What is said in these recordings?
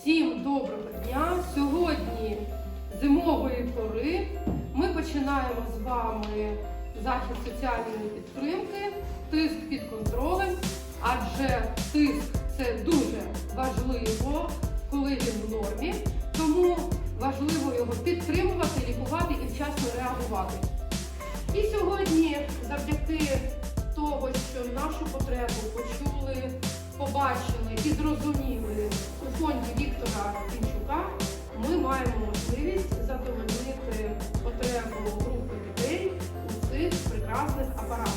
Всім доброго дня! Сьогодні зимової пори ми починаємо з вами захід соціальної підтримки, тиск під контролем, адже тиск це дуже важливо, коли він в нормі, тому важливо його підтримувати, лікувати і вчасно реагувати. І сьогодні, завдяки того, що нашу потребу почули, побачили і зрозуміли у фонді Віктора Пінчука, ми маємо можливість задовольнити потребу групи дітей у цих прекрасних апаратах.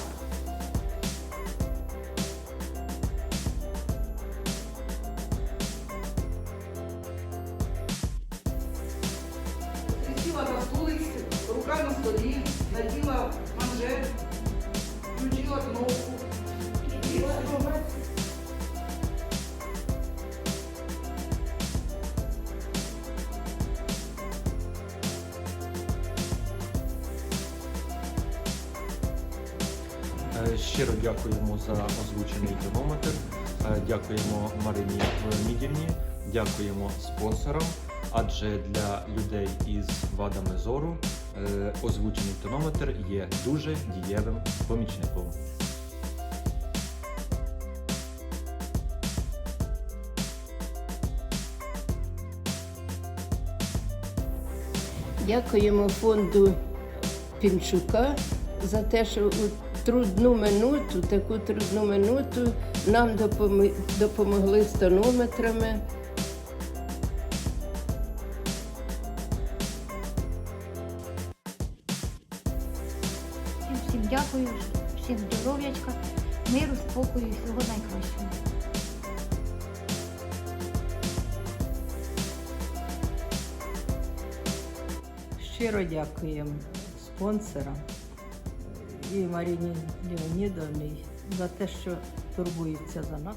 Сіла на столиці, рука на столі, наділа манжет, Щиро дякуємо за озвучений тонометр. Е, Дякуємо Марині Леонідівні, дякуємо спонсорам. Адже для людей із вадами зору е, озвучений тонометр є дуже дієвим помічником. Дякуємо фонду Пінчука за те, що трудну минуту, таку трудну минуту нам допоми- допомогли з тонометрами. Всім, всім дякую, всім здоров'ячка, миру, спокою і всього найкращого. Щиро дякуємо спонсорам і Маріні Леонідовні за те, що турбується за нас.